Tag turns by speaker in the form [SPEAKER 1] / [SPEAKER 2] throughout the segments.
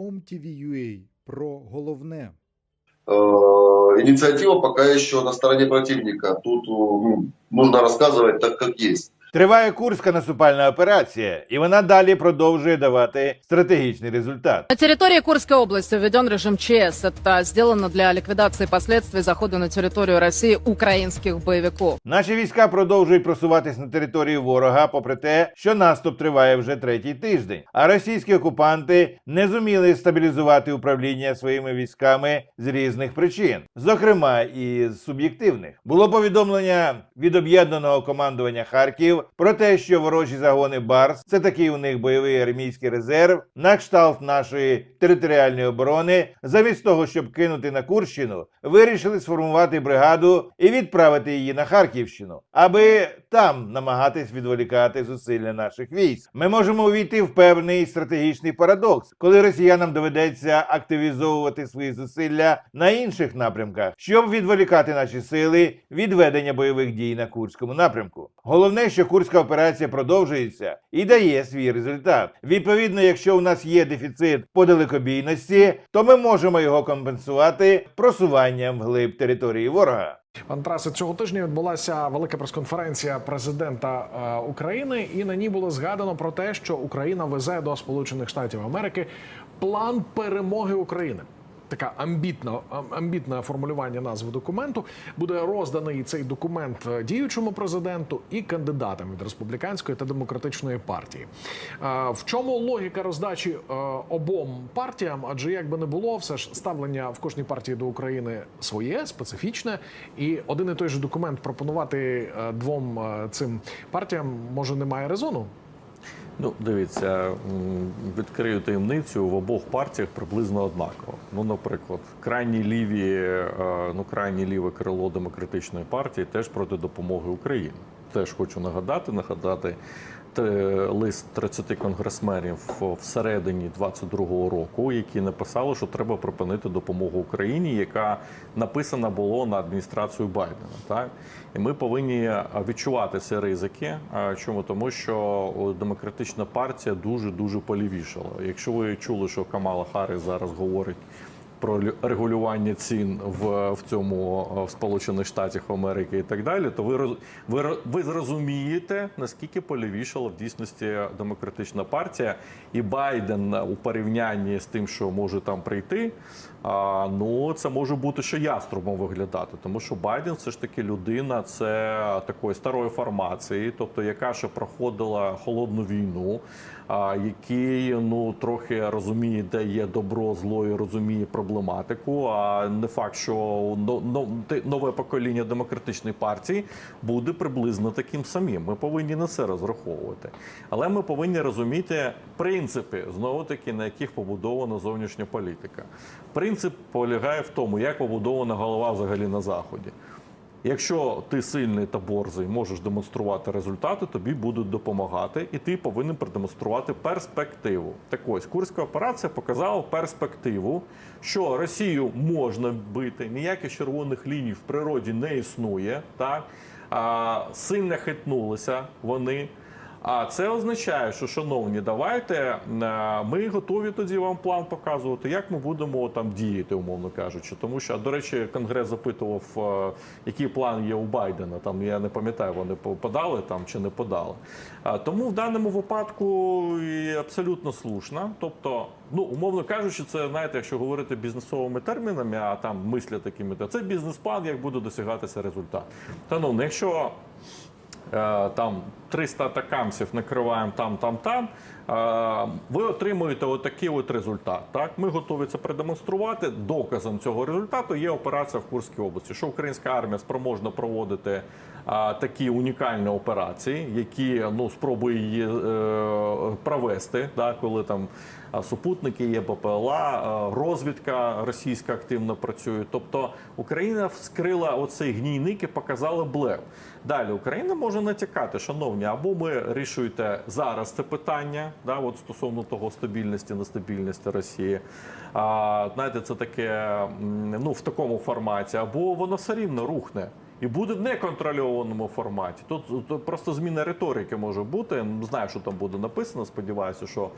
[SPEAKER 1] OMTV.ua про головне.
[SPEAKER 2] Инициатива пока еще на стороне противника. Тут ну, нужно рассказывать так, как есть.
[SPEAKER 3] Триває курська наступальна операція, і вона далі продовжує давати стратегічний результат.
[SPEAKER 4] На территории Курской области введен режим ЧС. Это сделано для ликвидации последствий захода на территорию России украинских боевиков.
[SPEAKER 3] Наші війська продовжують просуватись на територію ворога, попри те, що наступ триває вже третій тиждень. А російські окупанти не зуміли стабілізувати управління своїми військами з різних причин, зокрема і з суб'єктивних. Було повідомлення від об'єднаного командування Харків про те, що ворожі загони Барс це такий у них бойовий армійський резерв, на кшталт нашої територіальної оборони, замість того, щоб кинути на Курщину, вирішили сформувати бригаду і відправити її на Харківщину, аби там намагатись відволікати зусилля наших військ. Ми можемо увійти в певний стратегічний парадокс, коли росіянам доведеться активізовувати свої зусилля на інших напрямках, щоб відволікати наші сили від ведення бойових дій на Курському напрямку. Головне, що Курська операція продовжується і дає свій результат. Відповідно, якщо у нас є дефіцит по далекобійності, то ми можемо його компенсувати просуванням вглиб території ворога.
[SPEAKER 5] Пан Тарасе, цього тижня відбулася велика прес-конференція президента е, України, і на ній було згадано про те, що Україна везе до Сполучених Штатів Америки план перемоги України. Така амбітна ам- амбітне формулювання назви документу буде розданий цей документ е, діючому президенту і кандидатам від республіканської та демократичної партії. Е, В чому логіка роздачі е, обом партіям? Адже як би не було, все ж ставлення в кожній партії до України своє, специфічне, і один і той же документ пропонувати двом цим партіям може немає резону.
[SPEAKER 6] Ну, дивіться, відкрию таємницю в обох партіях приблизно однаково. Ну, наприклад, крайні ліві, е, ну крайні ліве крило демократичної партії теж проти допомоги Україні. Теж хочу нагадати, нагадати лист 30 конгресменів всередині 22-го року, які написали, що треба припинити допомогу Україні, яка написана було на адміністрацію Байдена. Так і ми повинні відчувати ці ризики. А Чому тому, що демократична партія дуже дуже полівішала. Якщо ви чули, що Камала Харріс зараз говорить. Про регулювання цін в, в цьому в Сполучених Штатах Америки і так далі, то ви ви, ви зрозумієте наскільки полівішала в дійсності демократична партія, і Байден у порівнянні з тим, що може там прийти. А, ну це може бути ще яструбом виглядати, тому що Байден все ж таки людина це такої старої формації, тобто яка ще проходила холодну війну, який ну трохи розуміє, де є добро, зло і розуміє проблематику. А не факт, що но- но- нове покоління демократичної партії буде приблизно таким самим. Ми повинні на це розраховувати. Але ми повинні розуміти принципи знову таки, на яких побудована зовнішня політика. Принцип полягає в тому, як побудована голова взагалі на заході. Якщо ти сильний та борзий, можеш демонструвати результати, тобі будуть допомагати, і ти повинен продемонструвати перспективу. Так ось курська операція показала перспективу, що Росію можна бити, ніяких червоних ліній в природі не існує. Так а, сильно хитнулися вони. А це означає, що, шановні, давайте е, ми готові тоді вам план показувати, як ми будемо там діяти, умовно кажучи. Тому що, до речі, конгрес запитував, е, який план є у Байдена. Там я не пам'ятаю, вони по- подали там чи не подали. Тому в даному випадку абсолютно слушна. Тобто, ну умовно кажучи, це знаєте, якщо говорити бізнесовими термінами, а там мислять такими, то це бізнес-план, як буде досягатися результат. Та ну, якщо е, там 300 атакамсів накриваємо там, там, там. Ви отримуєте отакий от результат. Так, ми готові це продемонструвати. Доказом цього результату є операція в Курській області, що українська армія спроможна проводити такі унікальні операції, які ну спробує її е, провести, так, коли там супутники є БПЛА, розвідка російська активно працює. Тобто Україна вскрила оцей гнійник і показала блеф. Далі Україна може натякати, шановні, або ми рішуєте зараз це питання, да, от стосовно того стабільності, нестабільності Росії. А, знаєте, це таке ну в такому форматі, або воно все рівно рухне. І буде в неконтрольованому форматі. Тут, тут просто зміна риторики може бути. Знаю, що там буде написано. Сподіваюся, що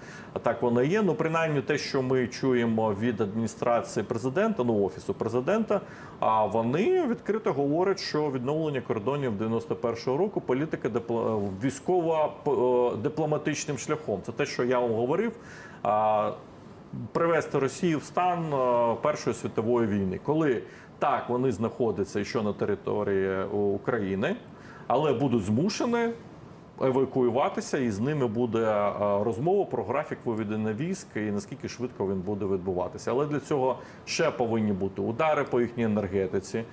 [SPEAKER 6] так воно є. Ну, принаймні, те, що ми чуємо від адміністрації президента, ну офісу президента, а вони відкрито говорять, що відновлення кордонів 91-го року політика дипло- військова е, шляхом. Це те, що я вам говорив. Привести Росію в стан е, Першої світової війни, коли так вони знаходяться ще на території України, але будуть змушені евакуюватися, і з ними буде е, розмова про графік виведення військ і наскільки швидко він буде відбуватися. Але для цього ще повинні бути удари по їхній енергетиці,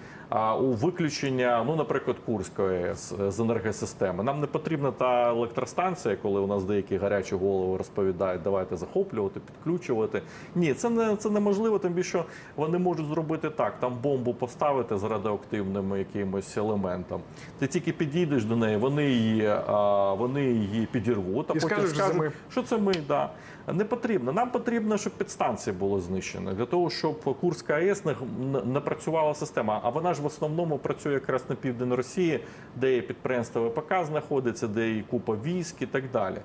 [SPEAKER 6] у виключення, ну, наприклад, Курської з енергосистеми. Нам не потрібна та електростанція, коли у нас деякі гарячі голови розповідають, давайте захоплювати, підключувати. Ні, це не це неможливо, тим більше вони можуть зробити так: там бомбу поставити з радіоактивним якимось елементом. Ти тільки підійдеш до неї, вони її, вони її підірвуть, а
[SPEAKER 5] І
[SPEAKER 6] потім
[SPEAKER 5] скажуть, що це
[SPEAKER 6] скажуть,
[SPEAKER 5] ми.
[SPEAKER 6] що це ми, да. Не потрібно. Нам потрібно, щоб підстанція була знищена, для того, щоб Курська АЕС не, не працювала система. А вона ж в основному працює якраз на південь Росії, де є підприємство ВПК знаходиться, де є купа військ і так далі.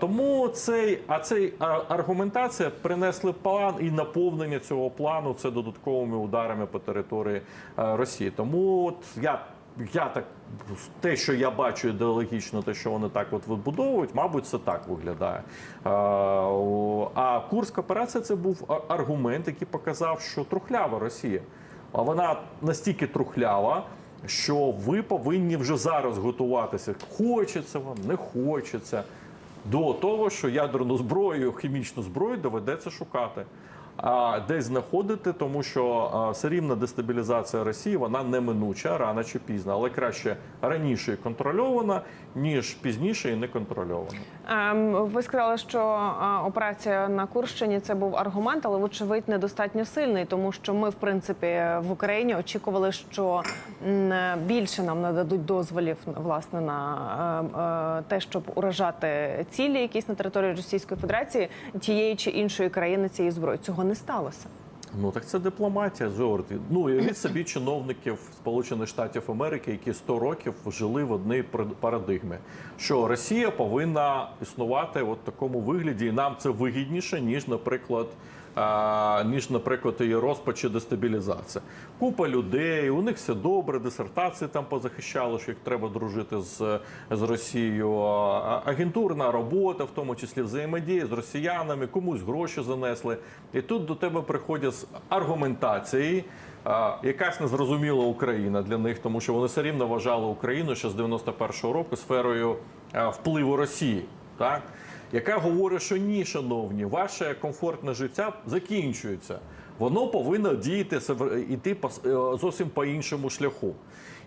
[SPEAKER 6] Тому цей, а цей аргументація принесли план і наповнення цього плану це додатковими ударами по території е, Росії. Тому от я я так те, що я бачу ідеологічно, те, що вони так от вибудовують, мабуть, це так виглядає. А, А Курська операція це був аргумент, який показав, що трухлява Росія. А вона настільки трухлява, що ви повинні вже зараз готуватися. Хочеться вам, не хочеться. До того, що ядерну зброю, хімічну зброю доведеться шукати. Десь знаходити, тому що все рівно дестабілізація Росії вона неминуча рано чи пізно, але краще раніше і контрольована, ніж пізніше і не контрольована.
[SPEAKER 1] Ем, Ви сказали, що операція на Курщині це був аргумент, але вочевидь недостатньо сильний, тому що ми, в принципі, в Україні очікували, що більше нам нададуть дозволів власне на е, е, те, щоб уражати цілі, якісь на території Російської Федерації тієї чи іншої країни цієї зброї. Цього не сталося.
[SPEAKER 6] Ну так це дипломатія, Джорді. Ну від собі чиновників Сполучених Штатів Америки, які 100 років жили в одній пар- парадигмі, що Росія повинна існувати в такому вигляді, і нам це вигідніше, ніж, наприклад. Ніж, наприклад, її розпач чи дестабілізація. Купа людей, у них все добре, дисертації там позахищали, що їх треба дружити з, з Росією. Агентурна робота, в тому числі взаємодія з росіянами, комусь гроші занесли. І тут до тебе приходять з аргументації, якась незрозуміла Україна для них, тому що вони все рівно вважали Україну ще з 91-го року сферою впливу Росії. Так? Яка говорить, що ні, шановні, ваше комфортне життя закінчується. Воно повинно діяти с- е, зовсім по іншому шляху.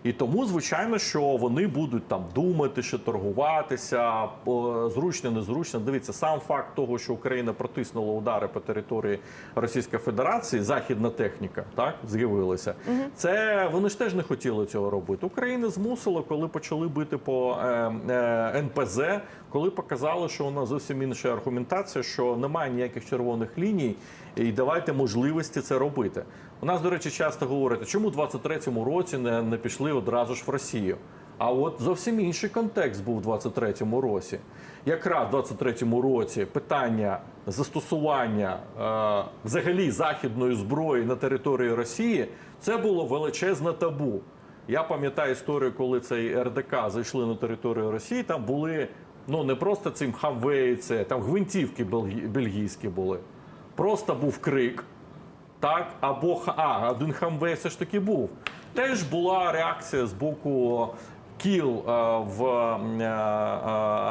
[SPEAKER 6] І тому, звичайно, що вони будуть там думати, що торгуватися, зручно, незручно. Дивіться, сам факт того, що Україна протиснула удари по території Російської Федерації, західна техніка так з'явилася. Це вони ж теж не хотіли цього робити. Україна змусила, коли почали бити по е, е, НПЗ, коли показали, що вона зовсім інша аргументація, що немає ніяких червоних ліній, і давайте можливості це робити. У нас, до речі, часто говорять, чому в 23-му році не, не пішли одразу ж в Росію? А от зовсім інший контекст був у 23-му році. Якраз в 23-му році питання застосування е, взагалі західної зброї на території Росії це було величезне табу. Я пам'ятаю історію, коли цей РДК зайшли на територію Росії. Там були ну не просто цим хамвеї, це там гвинтівки бельгійські були. Просто був крик. Так, або а, один хамвей все ж таки був. Теж була реакція з боку кіл е, в е, е,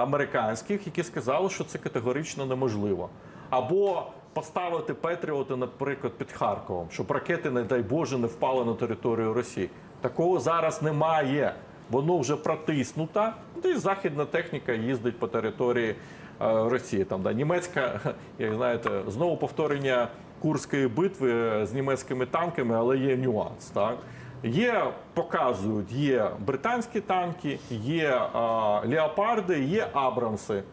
[SPEAKER 6] американських, які сказали, що це категорично неможливо. Або поставити Петріоти, наприклад, під Харковом, щоб ракети, не дай Боже, не впали на територію Росії. Такого зараз немає. Воно вже протиснуто. Ну, І західна техніка їздить по території Росії. Там да, німецька, як знаєте, знову повторення Курської битви з німецькими танками, але є нюанс. Так є, показують, є британські танки, є а, леопарди, є Абрамси.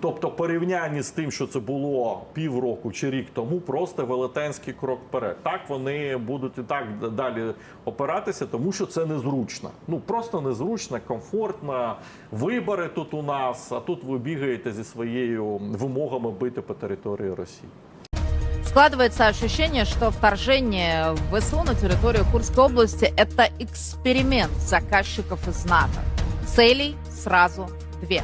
[SPEAKER 6] Тобто, порівнянні з тим, що це було півроку чи рік тому, просто велетенський крок вперед. Так вони будуть і так далі опиратися, тому що це незручно. Ну просто незручно, комфортно. Вибори тут у нас, а тут ви бігаєте зі своєю вимогами бити по території Росії.
[SPEAKER 4] Складывается ощущение, что вторжение в ВСУ на территорию Курской области – это эксперимент заказчиков из НАТО. Целей сразу две.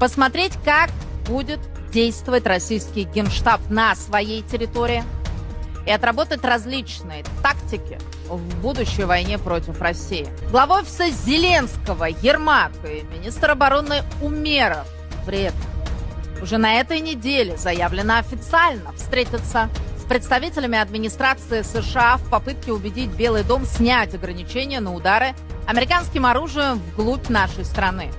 [SPEAKER 4] Посмотреть, как будет действовать российский генштаб на своей территории и отработать различные тактики в будущей войне против России. Глава офиса Зеленского, Ермак и министр обороны Умеров при этом уже на этой неделе заявлено официально встретиться с представителями администрации США в попытке убедить Белый дом снять ограничения на удары американским оружием вглубь нашей страны.